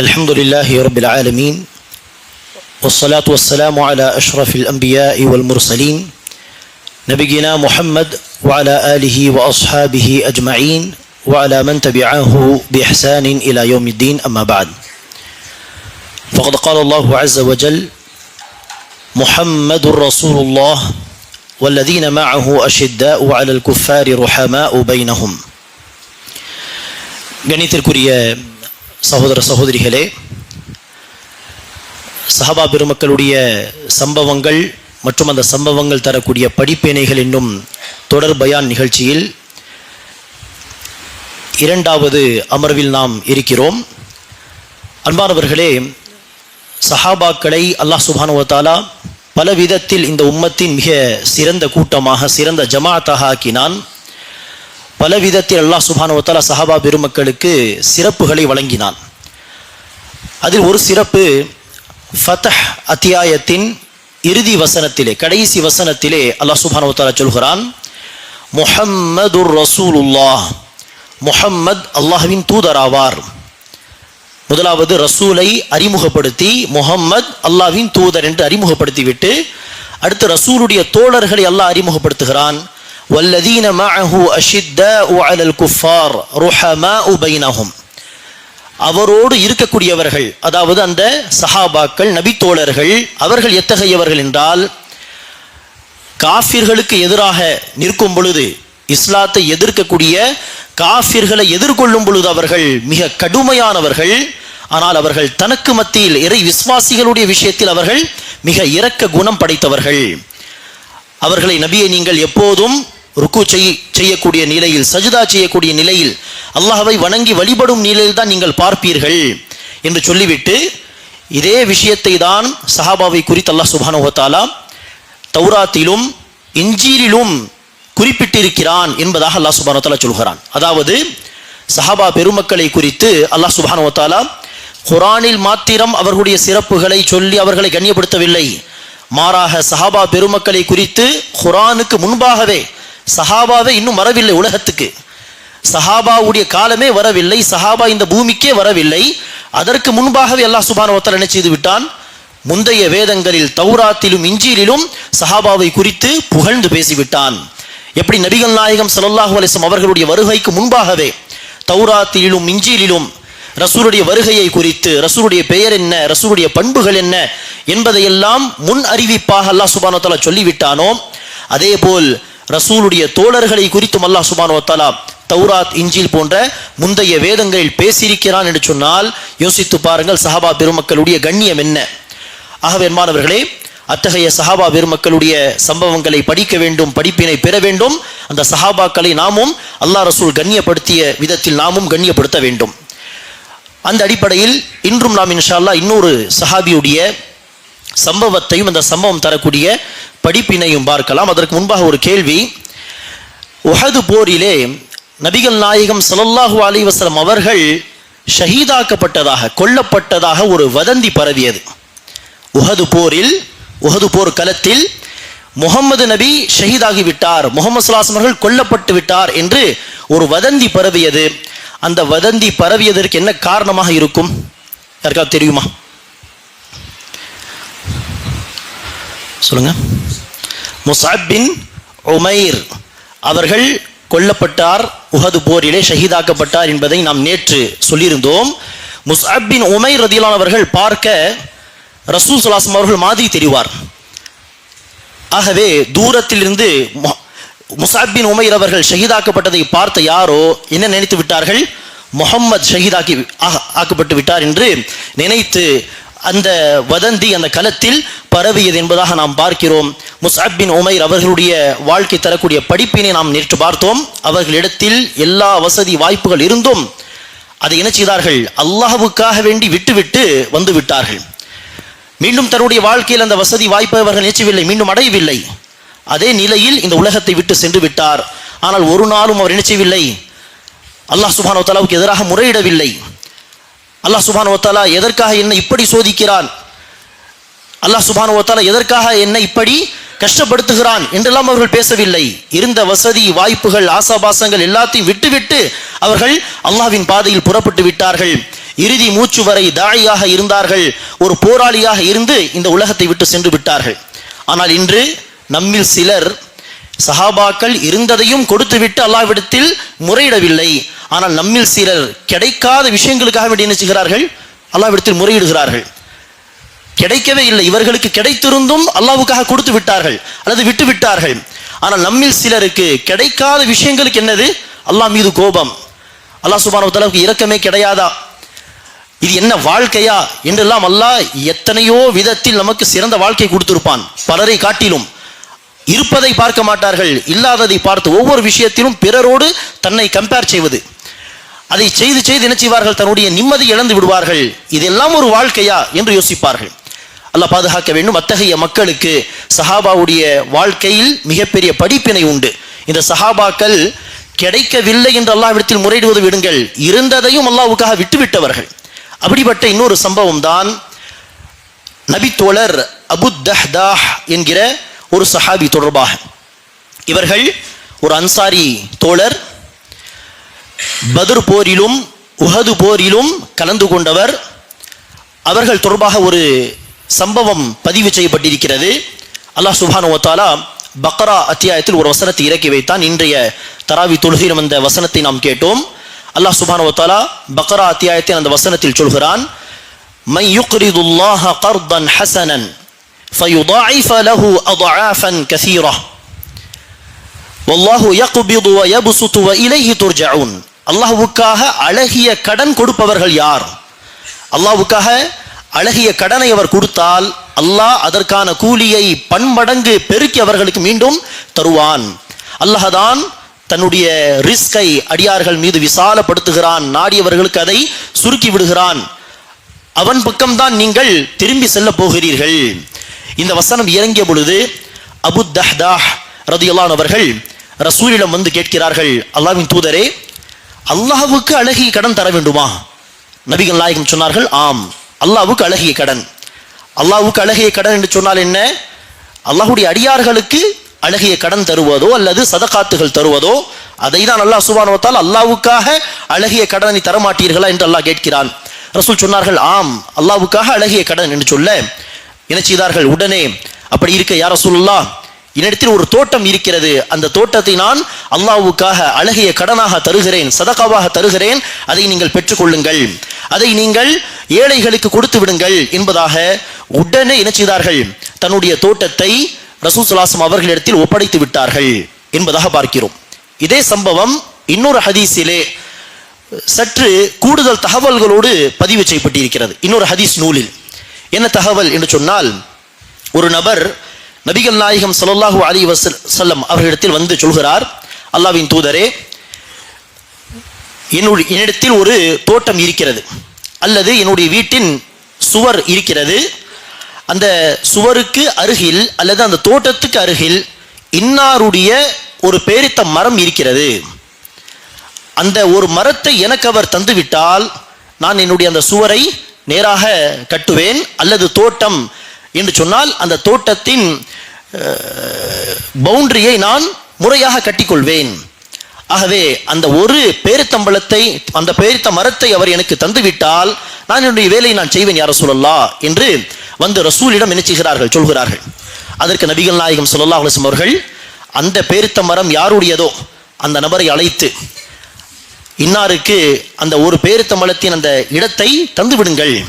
الحمد لله رب العالمين والصلاة والسلام على أشرف الأنبياء والمرسلين نبينا محمد وعلى آله وأصحابه أجمعين وعلى من تبعه بإحسان إلى يوم الدين أما بعد. فقد قال الله عز وجل محمد رسول الله والذين معه أشداء على الكفار رحماء بينهم கணித்திற்குரிய சகோதர சகோதரிகளே சஹாபா பெருமக்களுடைய சம்பவங்கள் மற்றும் அந்த சம்பவங்கள் தரக்கூடிய படிப்பேனைகள் என்னும் தொடர் பயான் நிகழ்ச்சியில் இரண்டாவது அமர்வில் நாம் இருக்கிறோம் அன்பானவர்களே சஹாபாக்களை அல்லாஹ் சுபானுவத்தாலா பல விதத்தில் இந்த உம்மத்தின் மிக சிறந்த கூட்டமாக சிறந்த ஜமாத்தாக ஆக்கினான். பல விதத்தில் அல்லாஹ் சுபானுவத்தாலா சஹாபா பெருமக்களுக்கு சிறப்புகளை வழங்கினான். அதில் ஒரு சிறப்பு ஃபதஹ் அத்தியாயத்தின் இறுதி வசனத்திலே கடைசி வசனத்திலே அல்லாஹ் சுபானுவத்தாலா சொல்கிறான் முஹம்மது ரசூலுல்லாஹ். முஹம்மத் அல்லாஹ்வின் தூதராவார். முதலாவது ரசூலை அறிமுகப்படுத்தி முகம்மத் அல்லாவின் தூதர் என்று அறிமுகப்படுத்திவிட்டு அடுத்து ரசூலுடைய தோழர்களை அல்லாஹ் அறிமுகப்படுத்துகிறான். வல்லதீன மஅஹு அஷித்த அலல் குஃபார் ருஹமா பைனஹும். அவரோடு இருக்கக்கூடியவர்கள் அதாவது அந்த சஹாபாக்கள் நபித்தோழர்கள் அவர்கள் எத்தகையவர்கள் என்றால் காஃபிர்களுக்கு எதிராக நிற்கும் பொழுது இஸ்லாத்தை எதிர்க்கக்கூடிய காஃபிர்களை எதிர்கொள்ளும் பொழுது அவர்கள் மிக கடுமையானவர்கள். ஆனால் அவர்கள் தனக்கு மத்தியில் இறை விசுவாசிகளுடைய விஷயத்தில் அவர்கள் மிக இரக்க குணம் படைத்தவர்கள். அவர்களை நபியை நீங்கள் எப்போதும் ருக்கு செய் செய்யக்கூடிய நிலையில் சஜிதா செய்யக்கூடிய நிலையில் அல்லாஹவை வணங்கி வழிபடும் நிலையில் தான் நீங்கள் பார்ப்பீர்கள் என்று சொல்லிவிட்டு இதே விஷயத்தை தான் சஹாபாவை குறித்து அல்லாஹ் சுபானுவத்தாலா தௌராத்திலும் இஞ்சீரிலும் குறிப்பிட்டிருக்கிறான் என்பதாக அல்லாஹ் சுபானுவத்தாலா சொல்கிறான். அதாவது சஹாபா பெருமக்களை குறித்து அல்லாஹ் சுபானுவத்தாலா குரானில் மாத்திரம் அவர்களுடைய சிறப்புகளை சொல்லி அவர்களை கண்ணியப்படுத்தவில்லை. மாறாக சஹாபா பெருமக்களை குறித்து குரானுக்கு முன்பாகவே சஹாபாவே இன்னும் வரவில்லை உலகத்துக்கு. சஹாபாவுடைய காலமே வரவில்லை சஹாபா இந்த பூமிக்கே வரவில்லை. அதற்கு முன்பாகவே அல்லாஹ் சுபானவத்தால் என்ன செய்து விட்டான்? முந்தைய வேதங்களில் தௌராத்திலும் இஞ்சியிலும் சஹாபாவை குறித்து புகழ்ந்து பேசிவிட்டான். எப்படி நபிகள் நாயகம் சல்லாஹூ அலிஸ்லம் அவர்களுடைய வருகைக்கு முன்பாகவே தௌராத்திலும் இஞ்சியிலும் ரசூலுடைய வருகையை குறித்து ரசூருடைய பெயர் என்ன ரசூருடைய பண்புகள் என்ன என்பதையெல்லாம் முன் அறிவிப்பாக அல்லாஹ் சுபானோத்தாலா சொல்லிவிட்டானோ அதே போல் ரசூலுடைய தோழர்களை குறித்தும் அல்லாஹ் சுபானோத்தாலா தௌராத் இஞ்சில் போன்ற முந்தைய வேதங்களில் பேசியிருக்கிறான் என்று சொன்னால் யோசித்து பாருங்கள் சஹாபா பெருமக்களுடைய கண்ணியம் என்ன. ஆகவே மாணவர்களே அத்தகைய சஹாபா பெருமக்களுடைய சம்பவங்களை படிக்க வேண்டும் படிப்பினை பெற வேண்டும். அந்த சஹாபாக்களை நாமும் அல்லாஹ் ரசூல் கண்ணியப்படுத்திய விதத்தில் நாமும் கண்ணியப்படுத்த வேண்டும். அந்த அடிப்படையில் இன்றும் நாம் இன்ஷால்லா இன்னொரு சஹாபியுடைய சம்பவத்தையும் அந்த சம்பவம் தரக்கூடிய படிப்பினையும் பார்க்கலாம். அதற்கு முன்பாக ஒரு கேள்வி. உஹது போரிலே நபிகள் நாயகம் சலல்லாஹு அலி வசலம் அவர்கள் ஷஹீதாக்கப்பட்டதாக கொல்லப்பட்டதாக ஒரு வதந்தி பரவியது. உஹது போரில் உஹது போர் களத்தில் முகமது நபி ஷஹீதாகி விட்டார். முகமது சலாசம் அவர்கள் கொல்லப்பட்டு விட்டார் என்று ஒரு வதந்தி பரவியது. அந்த வதந்தி பரவியதற்கு என்ன காரணமாக இருக்கும்? யாருக்காவது தெரியுமா? சொல்லுங்க. முசாபின் உமைர் அவர்கள் கொல்லப்பட்டார். உஹது போரிலே ஷஹீதாக்கப்பட்டார் என்பதை நாம் நேற்று சொல்லியிருந்தோம். முசாபின் உமைர் ரதியிலானவர்கள் பார்க்க ரசூல் சுலாசம் அவர்கள் மாதிரி தெரிவார். ஆகவே தூரத்திலிருந்து முசாபின் பின் உமைர் அவர்கள் ஷஹீதாக்கப்பட்டதை பார்த்த யாரோ என்ன நினைத்து விட்டார்கள்? முகம்மது ஷஹீதாக்கி ஆக்கப்பட்டு விட்டார் என்று நினைத்து அந்த வதந்தி அந்த களத்தில் பரவியது என்பதாக நாம் பார்க்கிறோம். முசாபின் உமைர் அவர்களுடைய வாழ்க்கை தரக்கூடிய படிப்பினை நாம் நேற்று பார்த்தோம். அவர்களிடத்தில் எல்லா வசதி வாய்ப்புகள் இருந்தும் அதை என்ன செய்தார்கள்? அல்லாஹுக்காக வேண்டி விட்டுவிட்டு வந்து விட்டார்கள். மீண்டும் தன்னுடைய வாழ்க்கையில் அந்த வசதி வாய்ப்பை அவர்கள் நினைச்சவில்லை மீண்டும் அடையவில்லை. அதே நிலையில் இந்த உலகத்தை விட்டு சென்று விட்டார். ஆனால் ஒரு நாளும் அவர் நினைச்சவில்லை. அல்லாஹ் சுபானோ தலாவுக்கு எதிராக முறையிடவில்லை. அல்லாஹ் சுபானோ தலா எதற்காக என்னை இப்படி சோதிக்கிறான்? அல்லாஹ் சுபானுவத்தால எதற்காக என்னை இப்படி கஷ்டப்படுத்துகிறான் என்றெல்லாம் அவர்கள் பேசவில்லை. இருந்த வசதி வாய்ப்புகள் ஆசாபாசங்கள் எல்லாத்தையும் விட்டுவிட்டு அவர்கள் அல்லாஹ்வின் பாதையில் புறப்பட்டு விட்டார்கள். இறுதி மூச்சு வரை தாழியாக இருந்தார்கள். ஒரு போராளியாக இருந்து இந்த உலகத்தை விட்டு சென்று விட்டார்கள். ஆனால் இன்று நம்மில் சிலர் சஹாபாக்கள் இருந்ததையும் கொடுத்துவிட்டு அல்லாஹ்விடத்தில் முறையிடவில்லை. ஆனால் நம்மில் சிலர் கிடைக்காத விஷயங்களுக்காக வேண்டி என்ன செய்கிறார்கள்? அல்லாவிடத்தில் முறையிடுகிறார்கள். கிடைக்கவே இல்லை. இவர்களுக்கு கிடைத்திருந்தும் அல்லாவுக்காக கொடுத்து விட்டார்கள். அல்லது விட்டு விட்டார்கள். ஆனால் நம்மில் சிலருக்கு கிடைக்காத விஷயங்களுக்கு என்னது? அல்லாஹ் மீது கோபம். அல்லாஹ் சுபானு இரக்கமே கிடையாதா? இது என்ன வாழ்க்கையா? என்றெல்லாம் அல்லாஹ் எத்தனையோ விதத்தில் நமக்கு சிறந்த வாழ்க்கை கொடுத்திருப்பான். பலரை காட்டிலும். இருப்பதை பார்க்க மாட்டார்கள். இல்லாததை பார்த்து ஒவ்வொரு விஷயத்திலும் பிறரோடு தன்னை கம்பேர் செய்வது. அதை செய்து செய்து என்ன செய்வார்கள்? தன்னுடைய நிம்மதி இழந்து விடுவார்கள். இதெல்லாம் ஒரு வாழ்க்கையா? என்று யோசிப்பார்கள். அல்லாஹ் பாதுகாக்க வேண்டும். அத்தகைய மக்களுக்கு சஹாபாவுடைய வாழ்க்கையில் மிகப்பெரிய படிப்பினை உண்டு. இந்த சஹாபாக்கள் கிடைக்கவில்லை என்று அல்லாஹ்விடத்தில் முறையிடுவது விடுங்கள். இருந்ததையும் அல்லாவுக்காக விட்டுவிட்டவர்கள். அப்படிப்பட்ட இன்னொரு சம்பவம் தான் நபித்தோழர் அபுத்தஹ்தாஹ் என்கிற ஒரு சஹாபி தொடர்பாக. இவர்கள் ஒரு அன்சாரி தோழர் பதுர் போரிலும் உஹது போரிலும் கலந்து கொண்டவர். அவர்கள் தொடர்பாக ஒரு சம்பவம் பதிவு செய்யப்பட்டிருக்கிறது அல்லாஹ் சுபானு வத்தாலா பக்ரா அத்தியாயத்தில் ஒரு வசனத்தை இறக்கி வைத்தான் இன்றைய தராவி தொழுகையிலும் அந்த வசனத்தை நாம் கேட்டோம் அல்லாஹ் சுபானு வத்தாலா பக்ரா அத்தியாயத்தில் அந்த வசனத்தில் சொல்கிறான் من يقرض الله قرضا حسنا فيضاعف له أضعافا كثيرة والله يقبض ويبسط وإليه ترجعون அல்லாஹ்வுக்காக அழகிய கடன் கொடுப்பவர்கள் யார் அல்லாஹ்வுக்காக அழகிய கடனை அவர் கொடுத்தால் அல்லாஹ் அதற்கான கூலியை பன்மடங்கு பெருக்கி அவர்களுக்கு மீண்டும் தருவான். அல்லாஹ்தான் தன்னுடைய ரிஸ்கை அடியார்கள் மீது விசாலப்படுத்துகிறான் நாடியவர்களுக்கு அதை சுருக்கி விடுகிறான். அவன் பக்கம்தான் நீங்கள் திரும்பி செல்ல போகிறீர்கள். இந்த வசனம் இறங்கிய பொழுது அபு தஹ்தாஹ் ரதியுல்லான் அவர்கள் ரசூலிடம் வந்து கேட்கிறார்கள் அல்லாஹ்வின் தூதரே அல்லாஹுக்கு அழகிய கடன் தர வேண்டுமா? நபிகள் நாயகம் சொன்னார்கள் ஆம். அல்லாவுக்கு அழகிய கடன். அல்லாவுக்கு அழகிய கடன் என்று சொன்னால் என்ன? அல்லாஹுடைய அடியார்களுக்கு அழகிய கடன் தருவதோ அல்லது சதகாத்துகள் தருவதோ அதை தான் அல்லாஹ் சுபானுவத்தால் அல்லாவுக்காக அழகிய கடனை தரமாட்டீர்களா என்று அல்லாஹ் கேட்கிறான். ரசூல் சொன்னார்கள் ஆம் அல்லாஹ்வுக்காக அழகிய கடன் என்று சொல்ல என்ன செய்தார்கள்? உடனே அப்படி இருக்க யார் ரசூல்லா என்னிடத்தில் ஒரு தோட்டம் இருக்கிறது. அந்த தோட்டத்தை நான் அல்லாவுக்காக அழகிய கடனாக தருகிறேன் சதகாவாக தருகிறேன். அதை நீங்கள் பெற்றுக்கொள்ளுங்கள். அதை நீங்கள் ஏழைகளுக்கு கொடுத்து விடுங்கள் என்பதாக உடனே என்ன செய்தார்கள்? தன்னுடைய தோட்டத்தை ரசூல் சுல்லாசம் அவர்களிடத்தில் ஒப்படைத்து விட்டார்கள் என்பதாக பார்க்கிறோம். இதே சம்பவம் இன்னொரு ஹதீஸிலே சற்று கூடுதல் தகவல்களோடு பதிவு செய்யப்பட்டிருக்கிறது. இன்னொரு ஹதீஸ் நூலில். என்ன தகவல் என்று சொன்னால் ஒரு நபர் நபிகள் நாயகம் ஸல்லல்லாஹு அலைஹி சல்லம் அவர்களிடத்தில் வந்து சொல்கிறார் அல்லாஹ்வின் தூதரே என்னுடைய என்னிடத்தில் ஒரு தோட்டம் இருக்கிறது. அல்லது என்னுடைய வீட்டின் சுவர் இருக்கிறது. அந்த சுவருக்கு அருகில் அல்லது அந்த தோட்டத்துக்கு அருகில் இன்னாருடைய ஒரு பேரித்த மரம் இருக்கிறது. அந்த ஒரு மரத்தை எனக்கு அவர் தந்துவிட்டால் நான் என்னுடைய அந்த சுவரை நேராக கட்டுவேன். அல்லது தோட்டம் என்று சொன்னால் அந்த தோட்டத்தின் பவுண்டரியை நான் முறையாக கட்டிக்கொள்வேன். ஆகவே அந்த ஒரு பேரித்தம்பளத்தை அந்த பேரித்த மரத்தை அவர் எனக்கு தந்துவிட்டால் நான் என்னுடைய வேலையை நான் செய்வேன் யார சொல்லல்லா என்று வந்து ரசூலிடம் என்ன செய்கிறார்கள் சொல்கிறார்கள். அதற்கு நபிகள் நாயகம் சொல்லல்லா அலுவலம் அவர்கள் அந்த பேரித்த மரம் யாருடையதோ? அந்த நபரை அழைத்து இன்னாருக்கு அந்த ஒரு பேரித்த மரத்தின் அந்த இடத்தை தந்து விடுங்கள்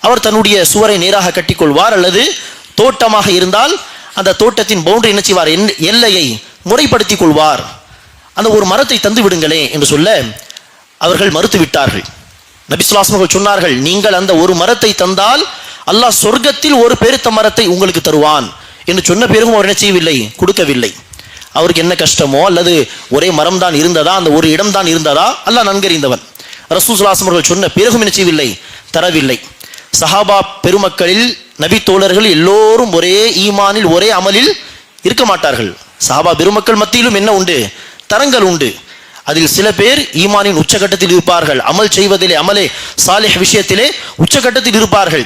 அவர் தன்னுடைய சுவரை நேராக கட்டிக்கொள்வார் அல்லது தோட்டமாக இருந்தால் அந்த தோட்டத்தின் பவுண்டரி என்ன செய்வார்? என்- எல்லையை முறைப்படுத்திக் கொள்வார். அந்த ஒரு மரத்தை தந்து விடுங்களே என்று சொல்ல அவர்கள் மறுத்து விட்டார்கள் நபிசுலாஸ்மர்கள் சொன்னார்கள் நீங்கள் அந்த ஒரு மரத்தை தந்தால் அல்லாஹ் சொர்க்கத்தில் ஒரு பெருத்த மரத்தை உங்களுக்கு தருவான். என்று சொன்ன பிறகும் அவர் என்ன செய்யவில்லை? கொடுக்கவில்லை. அவருக்கு என்ன கஷ்டமோ அல்லது ஒரே மரம் தான் இருந்ததா அந்த ஒரு இடம் தான் இருந்ததா அல்லாஹ் நன்கறிந்தவன். ரசூசுலாசம் அவர்கள் சொன்ன பிறகும் என்ன செய்யவில்லை? தரவில்லை. சஹாபா பெருமக்களில் நபி தோழர்கள் எல்லோரும் ஒரே ஈமானில் ஒரே அமலில் இருக்க மாட்டார்கள். சஹாபா பெருமக்கள் மத்தியிலும் என்ன உண்டு? தரங்கள் உண்டு. அதில் சில பேர் ஈமானின் உச்சகட்டத்தில் இருப்பார்கள். அமல் செய்வதிலே அமலே சாலிஹ் விஷயத்திலே உச்சகட்டத்தில் இருப்பார்கள்.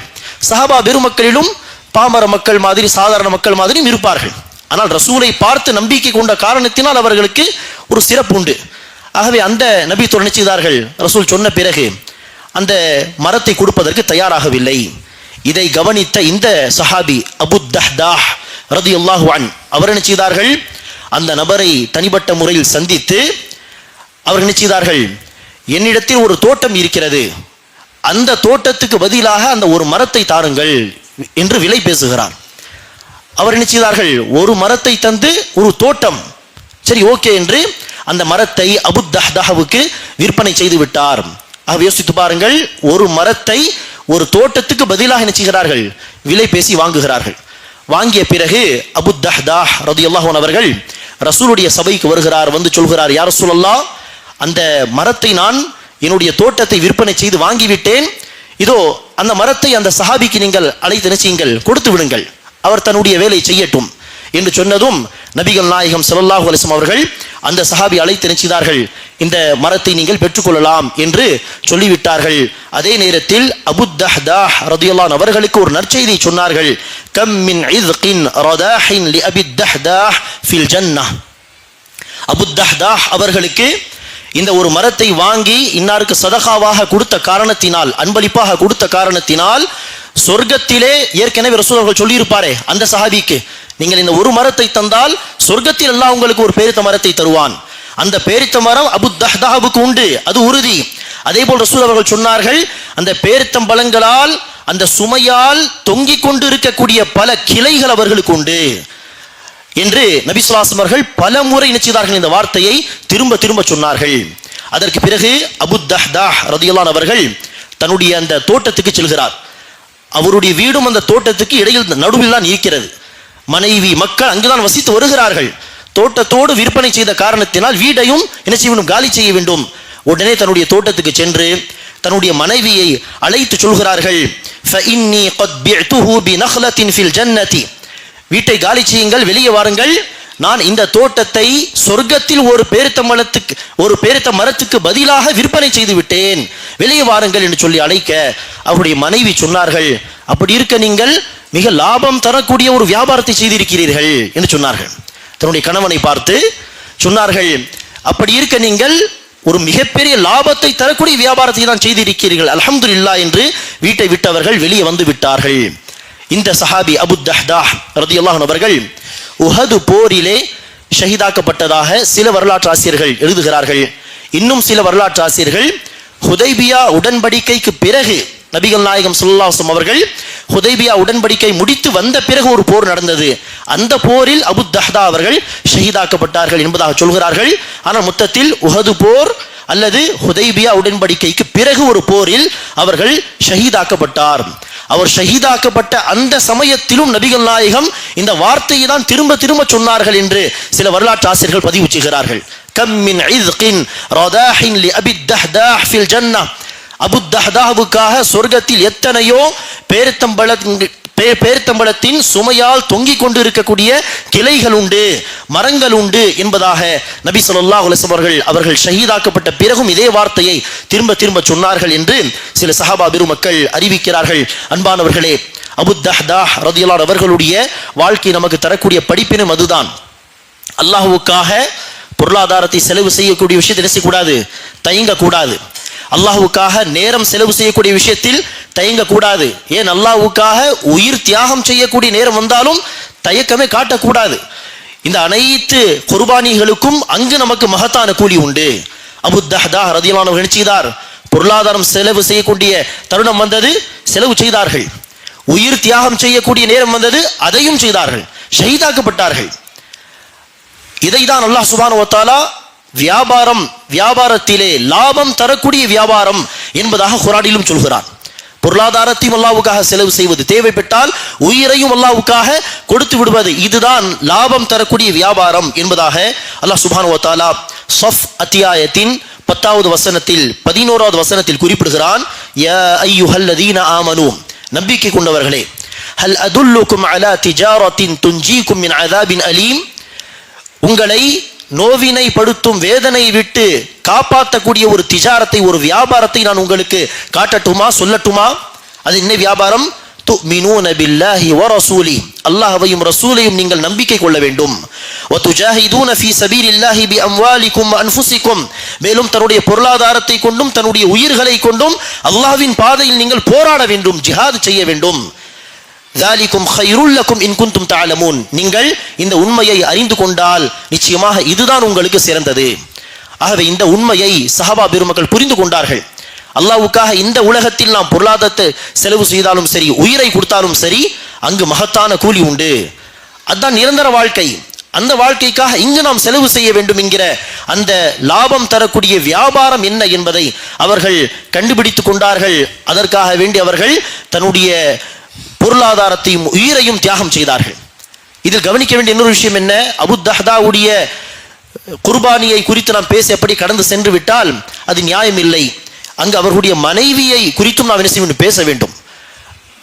சஹாபா பெருமக்களிலும் பாமர மக்கள் மாதிரி சாதாரண மக்கள் மாதிரியும் இருப்பார்கள். ஆனால் ரசூலை பார்த்து நம்பிக்கை கொண்ட காரணத்தினால் அவர்களுக்கு ஒரு சிறப்பு உண்டு. ஆகவே அந்த நபி தொடர்ந்து செய்தார்கள் ரசூல் சொன்ன பிறகு அந்த மரத்தை கொடுப்பதற்கு தயாராகவில்லை. இதை கவனித்த இந்த சஹாபி அபு தஹ்தாஹ் ரதி அன் அவர் என்ன செய்தார்கள்? அந்த நபரை தனிப்பட்ட முறையில் சந்தித்து அவர் என்ன என்னிடத்தில் ஒரு தோட்டம் இருக்கிறது. அந்த தோட்டத்துக்கு பதிலாக அந்த ஒரு மரத்தை தாருங்கள் என்று விலை பேசுகிறார். அவர் என்ன ஒரு மரத்தை தந்து ஒரு தோட்டம். சரி ஓகே என்று அந்த மரத்தை அபு தஹாவுக்கு விற்பனை செய்து விட்டார். ஆக யோசித்து பாருங்கள் ஒரு மரத்தை ஒரு தோட்டத்துக்கு பதிலாக நினைச்சுகிறார்கள் விலை பேசி வாங்குகிறார்கள். வாங்கிய பிறகு அபு தஹ்தாஹ் ரதியுல்லாஹ் அவர்கள் ரசூலுடைய சபைக்கு வருகிறார் வந்து சொல்கிறார் யார் சொல்லல்லா அந்த மரத்தை நான் என்னுடைய தோட்டத்தை விற்பனை செய்து வாங்கிவிட்டேன். இதோ அந்த மரத்தை அந்த சஹாபிக்கு நீங்கள் அழைத்து நிச்சயங்கள் கொடுத்து விடுங்கள். அவர் தன்னுடைய வேலை செய்யட்டும். என்று சொன்னதும் நபிகள் நாயகம் ஸல்லல்லாஹு அலைஹி அவர்கள் அந்த சஹாபி அழைத்து நினைச்சார்கள் இந்த மரத்தை நீங்கள் பெற்றுக்கொள்ளலாம் என்று சொல்லிவிட்டார்கள். அதே நேரத்தில் அபு அவர்களுக்கு ஒரு நற்செய்தி சொன்னார்கள். கம் மின் ரதாஹின் லி அபி ஃபில் அபு அவர்களுக்கு இந்த ஒரு மரத்தை வாங்கி இன்னாருக்கு சதகாவாக கொடுத்த காரணத்தினால் அன்பளிப்பாக கொடுத்த காரணத்தினால் சொர்க்கத்திலே ஏற்கனவே ரசூல் அவர்கள் சொல்லியிருப்பாரே அந்த சஹாபிக்கு நீங்கள் இந்த ஒரு மரத்தை தந்தால் சொர்க்கத்தில் எல்லாம் உங்களுக்கு ஒரு பேரித்த மரத்தை தருவான். அந்த பேரித்த மரம் அபு தஹ்தாஹுக்கு உண்டு. அது உறுதி. அதே போல் ரசூல் அவர்கள் சொன்னார்கள் அந்த பேரித்தம் பழங்களால் அந்த சுமையால் தொங்கிக் கொண்டு இருக்கக்கூடிய பல கிளைகள் அவர்களுக்கு உண்டு. என்று நபிசுல்லாசம் அவர்கள் பல முறை நினைச்சார்கள் இந்த வார்த்தையை. திரும்ப திரும்ப சொன்னார்கள். அதற்கு பிறகு அபு தஹ்தா ரதியல்லான் அவர்கள் தன்னுடைய அந்த தோட்டத்துக்கு செல்கிறார். அவருடைய வீடும் அந்த தோட்டத்துக்கு இடையில் நடுவில் தான் இருக்கிறது. மனைவி மக்கள் அங்குதான் வசித்து வருகிறார்கள். தோட்டத்தோடு விற்பனை செய்த காரணத்தினால் வீடையும் என்ன காலி செய்ய வேண்டும். உடனே தன்னுடைய தோட்டத்துக்கு சென்று தன்னுடைய மனைவியை அழைத்து சொல்கிறார்கள். வீட்டை காலி செய்யுங்கள் வெளியே வாருங்கள். நான் இந்த தோட்டத்தை சொர்க்கத்தில் ஒரு பேருத்த மரத்துக்கு ஒரு பேருத்த மரத்துக்கு பதிலாக விற்பனை செய்து விட்டேன். வெளியே வாருங்கள் என்று சொல்லி அழைக்க அவருடைய மனைவி சொன்னார்கள். அப்படி இருக்க நீங்கள் மிக லாபம் தரக்கூடிய ஒரு வியாபாரத்தை செய்திருக்கிறீர்கள் என்று சொன்னார்கள். தன்னுடைய கணவனை பார்த்து சொன்னார்கள் அப்படி இருக்க நீங்கள் ஒரு மிகப்பெரிய லாபத்தை தரக்கூடிய வியாபாரத்தை தான் செய்திருக்கிறீர்கள். இல்லா என்று வீட்டை விட்டவர்கள் வெளியே வந்து விட்டார்கள். இந்த சஹாபி அபு தஹ்தாஹ் ரதியல்லாஹு அவர்கள் உஹது போரிலே ஷஹீதாக்கப்பட்டதாக சில வரலாற்று ஆசிரியர்கள் எழுதுகிறார்கள். இன்னும் சில வரலாற்று ஆசிரியர்கள் ஹுதைபியா உடன்படிக்கைக்கு பிறகு நபிகள் நாயகம் சுல்லாசம் அவர்கள் ஹுதைபியா உடன்படிக்கை முடித்து வந்த பிறகு ஒரு போர் நடந்தது. அந்த போரில் அபு தஹ்தா அவர்கள் ஷஹீதாக்கப்பட்டார்கள் என்பதாக சொல்கிறார்கள். ஆனால் மொத்தத்தில் உஹது போர் அல்லது ஹுதைபியா உடன்படிக்கைக்கு பிறகு ஒரு போரில் அவர்கள் ஷஹீதாக்கப்பட்டார். அவர் ஷஹீதாக்கப்பட்ட அந்த சமயத்திலும் நபிகள் நாயகம் இந்த வார்த்தையை தான் திரும்ப திரும்ப சொன்னார்கள் என்று சில வரலாற்று ஆசிரியர்கள் பதிவு செய்கிறார்கள். கம் மின் அபுத்தஹதாவுக்காக சொர்க்கத்தில் எத்தனையோ பேரித்தம்பழ பே- சுமையால் தொங்கிக் கொண்டு இருக்கக்கூடிய கிளைகள் உண்டு மரங்கள் உண்டு என்பதாக நபி சொல்லா அவர்கள் அவர்கள் ஷஹீதாக்கப்பட்ட பிறகும் இதே வார்த்தையை திரும்ப திரும்ப சொன்னார்கள் என்று சில சஹாபா பெருமக்கள் அறிவிக்கிறார்கள். அன்பானவர்களே அபு தஹ்தாஹ் ரதியல்லாஹு அவர்களுடைய வாழ்க்கை நமக்கு தரக்கூடிய படிப்பினும் அதுதான். அல்லாஹுவுக்காக பொருளாதாரத்தை செலவு செய்யக்கூடிய விஷயத்தை நினைச்சக்கூடாது தயங்கக்கூடாது. அல்லாஹுக்காக நேரம் செலவு செய்யக்கூடிய விஷயத்தில் தயங்கக்கூடாது. ஏன் அல்லாஹுக்காக உயிர் தியாகம் செய்யக்கூடிய நேரம் வந்தாலும் தயக்கமே காட்டக்கூடாது. இந்த அனைத்து குர்பானிகளுக்கும் அங்கு நமக்கு மகத்தான கூலி உண்டு. அபுத்தஹதா தஹ்தா ரதியலானவர் பொருளாதாரம் செலவு செய்யக்கூடிய தருணம் வந்தது செலவு செய்தார்கள். உயிர் தியாகம் செய்யக்கூடிய நேரம் வந்தது அதையும் செய்தார்கள். ஷஹீதாக்கப்பட்டார்கள். இதைதான் அல்லாஹ் சுபானுவத்தாலா வியாபாரம் வியாபாரத்திலே லாபம் தரக்கூடிய வியாபாரம் என்பதாக குரானிலும் சொல்கிறான் பொருளாதாரத்தையும் அல்லாவுக்காக செலவு செய்வது தேவைப்பட்டால் உயிரையும் அல்லாவுக்காக கொடுத்து விடுவது இதுதான் லாபம் தரக்கூடிய வியாபாரம் என்பதாக அல்லாஹ் சுபானு சஃப் அத்தியாயத்தின் பத்தாவது வசனத்தில் பதினோராவது வசனத்தில் குறிப்பிடுகிறான். ஆமனு. நம்பிக்கை கொண்டவர்களே ஹல் அதுல்லுக்கும் அலா திஜாரத்தின் துஞ்சிக்கும் அலீம். உங்களை நோவினை படுத்தும் வேதனை விட்டு காப்பாற்றக்கூடிய ஒரு திஜாரத்தை ஒரு வியாபாரத்தை நான் உங்களுக்கு காட்டட்டுமா சொல்லட்டுமா? அது என்ன வியாபாரம்? துமினூன பில்லாஹி வ ரசூலி. அல்லாஹ்வையும் ரசூலையும் நீங்கள் நம்பிக்கை கொள்ள வேண்டும். வதுஜாஹிதூன ஃபீ சபீலில்லாஹி பி அம்வாலிக்கும் அன்ஃபுசிக்கும். மேலும் தன்னுடைய பொருளாதாரத்தை கொண்டும் தன்னுடைய உயிர்களை கொண்டும் அல்லாஹ்வின் பாதையில் நீங்கள் போராட வேண்டும் ஜிஹாத் செய்ய வேண்டும். ஜாலிக்கும் ஹைருல்லக்கும் இன்குந்தும் தாளமூன் நீங்கள் இந்த உண்மையை அறிந்து கொண்டால் நிச்சயமாக இதுதான் உங்களுக்கு சிறந்தது. ஆகவே இந்த உண்மையை சஹாபா பெருமக்கள் புரிந்து கொண்டார்கள். அல்லாவுக்காக இந்த உலகத்தில் நாம் பொருளாதாரத்தை செலவு செய்தாலும் சரி உயிரை கொடுத்தாலும் சரி அங்கு மகத்தான கூலி உண்டு. அதுதான் நிரந்தர வாழ்க்கை. அந்த வாழ்க்கைக்காக இங்கு நாம் செலவு செய்ய வேண்டும் என்கிற அந்த லாபம் தரக்கூடிய வியாபாரம் என்ன என்பதை அவர்கள் கண்டுபிடித்து கொண்டார்கள். அதற்காக வேண்டி அவர்கள் தன்னுடைய பொருளாதாரத்தையும் உயிரையும் தியாகம் செய்தார்கள். இதில் கவனிக்க வேண்டிய இன்னொரு விஷயம் என்ன? அபு தஹ்தாவுடைய குர்பானியை குறித்து நாம் பேச எப்படி கடந்து சென்று விட்டால் அது நியாயம் இல்லை. அங்கு அவர்களுடைய மனைவியை குறித்தும் நாம் என்ன செய்யும் பேச வேண்டும்.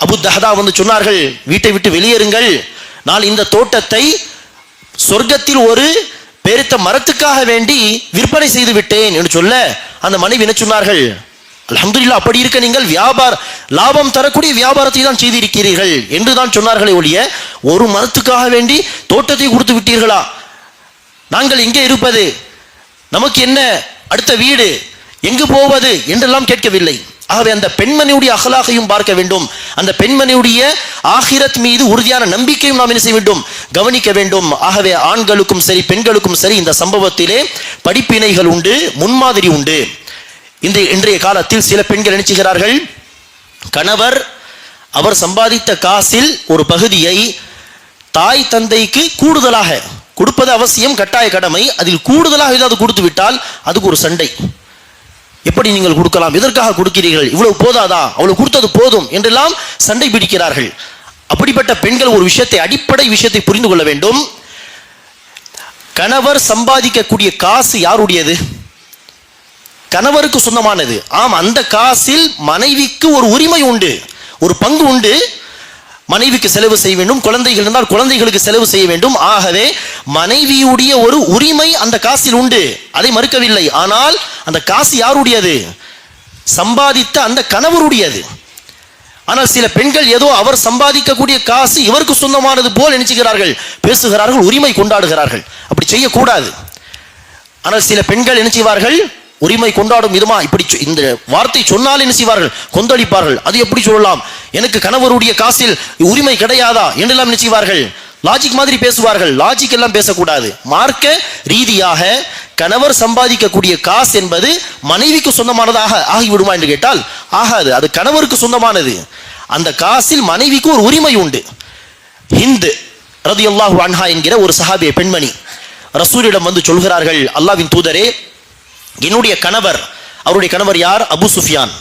அபு தஹதா வந்து சொன்னார்கள் வீட்டை விட்டு வெளியேறுங்கள். நான் இந்த தோட்டத்தை சொர்க்கத்தில் ஒரு பெருத்த மரத்துக்காக வேண்டி விற்பனை செய்து விட்டேன் என்று சொல்ல அந்த மனைவி என்ன சொன்னார்கள்? அலமதுல்லா அப்படி இருக்க நீங்கள் வியாபார லாபம் தரக்கூடிய வியாபாரத்தை தான் செய்திருக்கிறீர்கள் என்று தான் சொன்னார்களே ஒழிய ஒரு மரத்துக்காக வேண்டி தோட்டத்தை கொடுத்து விட்டீர்களா? நாங்கள் எங்கே இருப்பது? நமக்கு என்ன? அடுத்த வீடு எங்கு போவது என்றெல்லாம் கேட்கவில்லை. ஆகவே அந்த பெண்மணியுடைய அகலாகையும் பார்க்க வேண்டும். அந்த பெண்மணியுடைய ஆகிரத் மீது உறுதியான நம்பிக்கையும் நாம் என்ன செய்ய வேண்டும்? கவனிக்க வேண்டும். ஆகவே ஆண்களுக்கும் சரி பெண்களுக்கும் சரி இந்த சம்பவத்திலே படிப்பினைகள் உண்டு முன்மாதிரி உண்டு. இந்த இன்றைய காலத்தில் சில பெண்கள் நினைச்சுகிறார்கள் கணவர் அவர் சம்பாதித்த காசில் ஒரு பகுதியை தாய் தந்தைக்கு கூடுதலாக கொடுப்பது அவசியம் கட்டாய கடமை. அதில் கூடுதலாக ஏதாவது கொடுத்து விட்டால் அதுக்கு ஒரு சண்டை. எப்படி நீங்கள் கொடுக்கலாம்? எதற்காக கொடுக்கிறீர்கள்? இவ்வளவு போதாதா? அவ்வளவு கொடுத்தது போதும் என்றெல்லாம் சண்டை பிடிக்கிறார்கள். அப்படிப்பட்ட பெண்கள் ஒரு விஷயத்தை அடிப்படை விஷயத்தை புரிந்து கொள்ள வேண்டும். கணவர் சம்பாதிக்கக்கூடிய காசு யாருடையது? கணவருக்கு சொந்தமானது. ஆம் அந்த காசில் மனைவிக்கு ஒரு உரிமை உண்டு. ஒரு பங்கு உண்டு. மனைவிக்கு செலவு செய்ய வேண்டும். குழந்தைகள் இருந்தால் குழந்தைகளுக்கு செலவு செய்ய வேண்டும். ஆகவே மனைவியுடைய ஒரு உரிமை அந்த காசில் உண்டு. அதை மறுக்கவில்லை. ஆனால் அந்த காசு யாருடையது? சம்பாதித்த அந்த கணவருடையது. ஆனால் சில பெண்கள் ஏதோ அவர் சம்பாதிக்கக்கூடிய காசு இவருக்கு சொந்தமானது போல் நினைச்சுகிறார்கள். பேசுகிறார்கள் உரிமை கொண்டாடுகிறார்கள். அப்படி செய்யக்கூடாது. ஆனால் சில பெண்கள் நினைச்சுவார்கள் செய்வார்கள்? உரிமை கொண்டாடும் விதமா இப்படி சொ- இந்த வார்த்தை சொன்னால் என்ன செய்வார்கள்? கொந்தளிப்பார்கள். அது எப்படி சொல்லலாம்? எனக்கு கணவருடைய காசில் உரிமை கிடையாதா? என்றெல்லாம் என்ன செய்வார்கள்? லாஜிக் மாதிரி பேசுவார்கள். லாஜிக் எல்லாம் பேசக்கூடாது. மார்க்க ரீதியாக கணவர் சம்பாதிக்கக்கூடிய காசு என்பது மனைவிக்கு சொந்தமானதாக ஆகிவிடுமா என்று கேட்டால் ஆகாது. அது கணவருக்கு சொந்தமானது. அந்த காசில் மனைவிக்கு ஒரு உரிமை உண்டு. ஹிந்து ரதியுல்லாஹு அன்ஹா என்கிற ஒரு சஹாபிய பெண்மணி ரசூலிடம் வந்து சொல்கிறார்கள் அல்லாவின் தூதரே என்னுடைய கணவர் அவருடைய கணவர் யார்? அபு சுஃபியான்.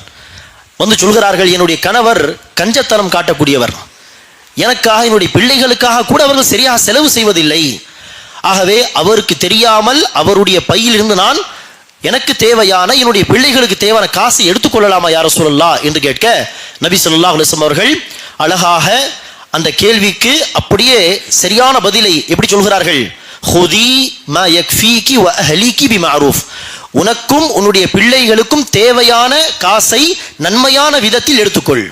வந்து சொல்கிறார்கள் என்னுடைய கணவர் கஞ்சத்தனம் காட்டக்கூடியவர். எனக்காக என்னுடைய பிள்ளைகளுக்காக கூட அவர்கள் சரியாக செலவு செய்வதில்லை. ஆகவே அவருக்கு தெரியாமல் அவருடைய பையிலிருந்து நான் எனக்கு தேவையான என்னுடைய பிள்ளைகளுக்கு தேவையான காசை எடுத்துக்கொள்ளலாமா யார சொல்லலா என்று கேட்க நபி சொல்லா அலைஹி அவர்கள் அழகாக அந்த கேள்விக்கு அப்படியே சரியான பதிலை எப்படி சொல்கிறார்கள்? ஹுதி மா யக்ஃபீகி வ பி மாரூஃப். உனக்கும் உன்னுடைய பிள்ளைகளுக்கும் தேவையான காசை நன்மையான விதத்தில் எடுத்துக்கொள்.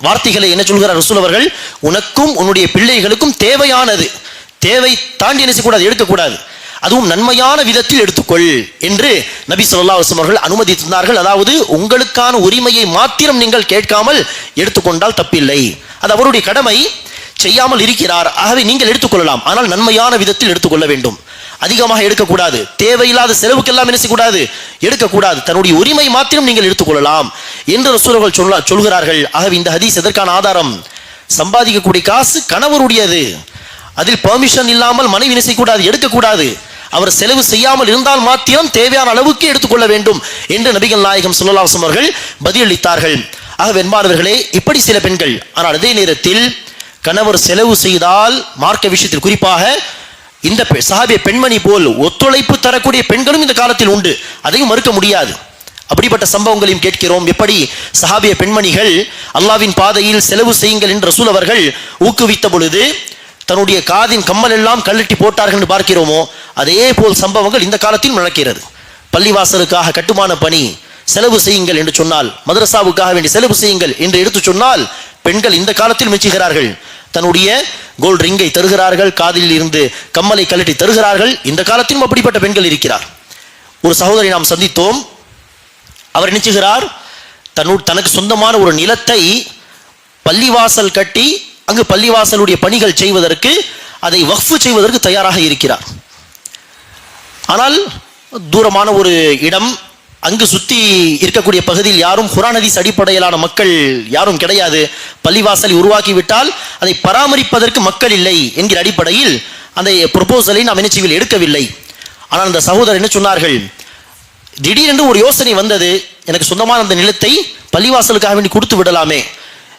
வார்த்தைகளை என்ன சொல்கிறார் ரசூல் அவர்கள்? உனக்கும் உன்னுடைய பிள்ளைகளுக்கும் தேவையானது. தேவை தாண்டி என்ன செய்யக்கூடாது? எடுக்கக்கூடாது. அதுவும் நன்மையான விதத்தில் எடுத்துக்கொள் என்று நபி சொல்லா அலைஹி அவர்கள் அனுமதித்திருந்தார்கள். அதாவது உங்களுக்கான உரிமையை மாத்திரம் நீங்கள் கேட்காமல் எடுத்துக்கொண்டால் தப்பில்லை. அது அவருடைய கடமை. செய்யாமல் இருக்கிறார். ஆகவே நீங்கள் எடுத்துக்கொள்ளலாம். ஆனால் நன்மையான விதத்தில் எடுத்துக்கொள்ள வேண்டும். அதிகமாக எடுக்கக்கூடாது. தேவையில்லாத செலவுக்கெல்லாம் என்ன செய்யக்கூடாது? எடுக்கக்கூடாது. தன்னுடைய உரிமை மாத்திரம் நீங்கள் எடுத்துக்கொள்ளலாம் என்று ரசூலர்கள் சொல்ல சொல்கிறார்கள். ஆகவே இந்த ஹதீஸ் எதற்கான ஆதாரம்? சம்பாதிக்கக்கூடிய காசு கணவருடையது. அதில் பெர்மிஷன் இல்லாமல் மனைவி என்ன செய்யக்கூடாது? எடுக்கக்கூடாது. அவர் செலவு செய்யாமல் இருந்தால் மாத்திரம் தேவையான அளவுக்கு எடுத்துக்கொள்ள வேண்டும் என்று நபிகள் நாயகம் சுல்லாசம் அவர்கள் பதிலளித்தார்கள். ஆக வெண்பானவர்களே இப்படி சில பெண்கள் ஆனால் அதே நேரத்தில் கணவர் செலவு செய்தால் மார்க்க விஷயத்தில் குறிப்பாக இந்த பெ- சஹாபிய பெண்மணி போல் ஒத்துழைப்பு தரக்கூடிய பெண்களும் இந்த காலத்தில் உண்டு. அதையும் மறுக்க முடியாது. அப்படிப்பட்ட சம்பவங்களையும் கேட்கிறோம். எப்படி சஹாபிய பெண்மணிகள் அல்லாவின் பாதையில் செலவு செய்யுங்கள் என்று ரசூல் அவர்கள் ஊக்குவித்த பொழுது தன்னுடைய காதின் கம்மல் எல்லாம் கழட்டி போட்டார்கள் என்று பார்க்கிறோமோ அதே போல் சம்பவங்கள் இந்த காலத்தில் நடக்கிறது. பள்ளிவாசலுக்காக கட்டுமான பணி செலவு செய்யுங்கள் என்று சொன்னால் மதரசாவுக்காக வேண்டி செலவு செய்யுங்கள் என்று எடுத்து சொன்னால் பெண்கள் இந்த காலத்தில் மெச்சுகிறார்கள் தன்னுடைய கோல்ட் ரிங்கை தருகிறார்கள் காதில் இருந்து கம்மலை கழட்டி தருகிறார்கள். இந்த காலத்திலும் அப்படிப்பட்ட பெண்கள் இருக்கிறார். ஒரு சகோதரி நாம் சந்தித்தோம். அவர் நினைச்சுகிறார் தன்னு தனக்கு சொந்தமான ஒரு நிலத்தை பள்ளிவாசல் கட்டி அங்கு பள்ளிவாசலுடைய பணிகள் செய்வதற்கு அதை வஃபு செய்வதற்கு தயாராக இருக்கிறார். ஆனால் தூரமான ஒரு இடம் அங்கு சுத்தி இருக்கக்கூடிய பகுதியில் யாரும் குரான் ஹதீஸ் அடிப்படையிலான மக்கள் யாரும் கிடையாது. பள்ளிவாசலை உருவாக்கிவிட்டால் அதை பராமரிப்பதற்கு மக்கள் இல்லை என்கிற அடிப்படையில் அந்த ப்ரொபோசலை நாம் என்ன எடுக்கவில்லை. ஆனால் அந்த சகோதரர் என்ன சொன்னார்கள்? திடீரென்று ஒரு யோசனை வந்தது. எனக்கு சொந்தமான அந்த நிலத்தை பள்ளிவாசலுக்காக வேண்டி கொடுத்து விடலாமே.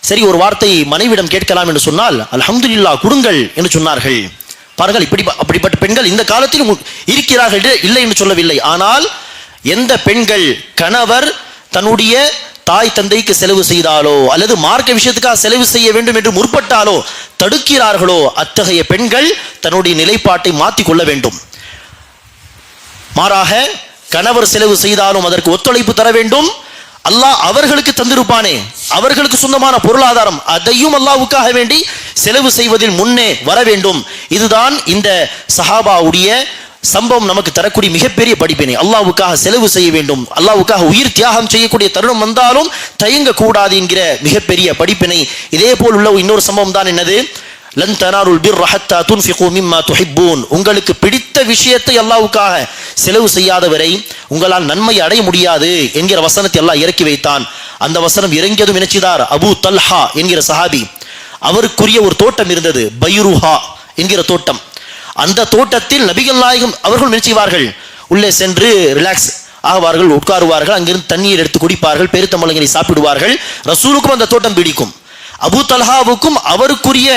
சரி ஒரு வார்த்தை மனைவிடம் கேட்கலாம் என்று சொன்னால் அல்ஹம்துலில்லாஹ் கொடுங்கள் என்று சொன்னார்கள். பாருங்கள் இப்படி அப்படிப்பட்ட பெண்கள் இந்த காலத்திலும் இருக்கிறார்கள் இல்லை என்று சொல்லவில்லை. ஆனால் எந்த பெண்கள் கணவர் தன்னுடைய தாய் தந்தைக்கு செலவு செய்தாலோ அல்லது மார்க்க விஷயத்துக்காக செலவு செய்ய வேண்டும் என்று முற்பட்டாலோ தடுக்கிறார்களோ அத்தகைய பெண்கள் தன்னுடைய நிலைப்பாட்டை மாற்றி கொள்ள வேண்டும். மாறாக கணவர் செலவு செய்தாலும் அதற்கு ஒத்துழைப்பு தர வேண்டும். அல்லாஹ் அவர்களுக்கு தந்திருப்பானே. அவர்களுக்கு சொந்தமான பொருளாதாரம் அதையும் அல்லாவுக்காக வேண்டி செலவு செய்வதில் முன்னே வர வேண்டும். இதுதான் இந்த சஹாபாவுடைய சம்பவம் நமக்கு தரக்கூடிய மிகப்பெரிய படிப்பினை. அல்லாவுக்காக செலவு செய்ய வேண்டும். அல்லாவுக்காக உயிர் தியாகம் செய்யக்கூடிய தருணம் வந்தாலும் தயங்கக்கூடாது என்கிற மிகப்பெரிய படிப்பினை. இதே போல் உள்ள இன்னொரு சம்பவம் தான் என்னது? லன் தனாருல் பிர் துன்ஃபிகு மிம்மா துஹிப்பூன். உங்களுக்கு பிடித்த விஷயத்தை அல்லாவுக்காக செலவு செய்யாதவரை உங்களால் நன்மை அடைய முடியாது என்கிற வசனத்தை அல்லாஹ் இறக்கி வைத்தான். அந்த வசனம் இறங்கியதும் நினைச்சிதார். அபு தல்ஹா என்கிற சஹாபி. அவருக்குரிய ஒரு தோட்டம் இருந்தது. பைருஹா என்கிற தோட்டம். அந்த தோட்டத்தில் நபிகள் நாயகம் அவர்கள் நினைச்சுவார்கள் உள்ளே சென்று ரிலாக்ஸ் ஆவார்கள் உட்காருவார்கள் அங்கிருந்து தண்ணீர் எடுத்து குடிப்பார்கள் பெருத்தமலங்களை சாப்பிடுவார்கள். ரசூலுக்கும் அந்த தோட்டம் பிடிக்கும். அபு தல்ஹாவுக்கும் அவருக்குரிய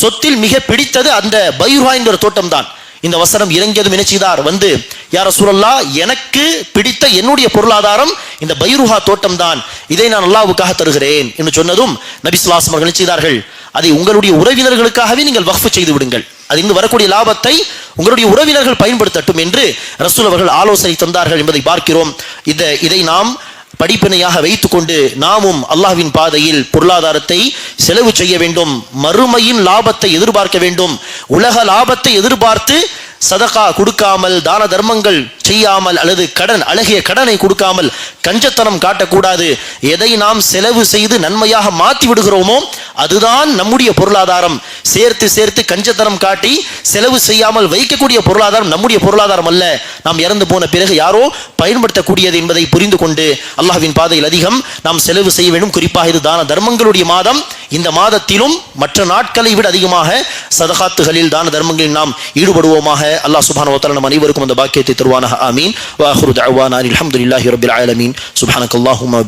சொத்தில் மிக பிடித்தது அந்த பைருஹா என்கிற தோட்டம் தான் இந்த வசனம் இறங்கியதும் நினைச்சுதார் வந்து யார சூழல்லா எனக்கு பிடித்த என்னுடைய பொருளாதாரம் இந்த பைருஹா தோட்டம் தான் இதை நான் அல்லாவுக்காக தருகிறேன். என்று சொன்னதும் நபிசுல்லாசம் அவர்கள் நினைச்சார்கள் அதை உங்களுடைய உறவினர்களுக்காகவே நீங்கள் வக்ஃபு செய்து விடுங்கள். அதிலிருந்து வரக்கூடிய லாபத்தை உங்களுடைய உறவினர்கள் பயன்படுத்தட்டும் என்று ரசூல் அவர்கள் ஆலோசனை தந்தார்கள் என்பதை பார்க்கிறோம். இதை இதை நாம் படிப்பினையாக வைத்துக்கொண்டு நாமும் அல்லாஹ்வின் பாதையில் பொருளாதாரத்தை செலவு செய்ய வேண்டும். மறுமையின் லாபத்தை எதிர்பார்க்க வேண்டும். உலக லாபத்தை எதிர்பார்த்து சதகா கொடுக்காமல் தான தர்மங்கள் செய்யாமல் அல்லது கடன் அழகிய கடனை கொடுக்காமல் கஞ்சத்தனம் காட்டக்கூடாது. எதை நாம் செலவு செய்து நன்மையாக மாற்றி விடுகிறோமோ அதுதான் நம்முடைய பொருளாதாரம். சேர்த்து சேர்த்து கஞ்சத்தனம் காட்டி செலவு செய்யாமல் வைக்கக்கூடிய பொருளாதாரம் நம்முடைய பொருளாதாரம் அல்ல. நாம் இறந்து போன பிறகு யாரோ பயன்படுத்தக்கூடியது என்பதை புரிந்து கொண்டு அல்லாஹ்வின் பாதையில் அதிகம் நாம் செலவு செய்ய வேண்டும். குறிப்பாக இது தான தர்மங்களுடைய மாதம். இந்த மாதத்திலும் மற்ற நாட்களை விட அதிகமாக சதகாத்துகளில் தான தர்மங்களில் நாம் ஈடுபடுவோமாக. அல்லாஹ் சுபானுவத்தால் நம் அனைவருக்கும் அந்த பாக்கியத்தை தருவானாக. ஆமீன். வாஹுரு தவானா அலமதுல்லாஹி ரபில் ஆலமீன். சுபானக் அல்லாஹுமா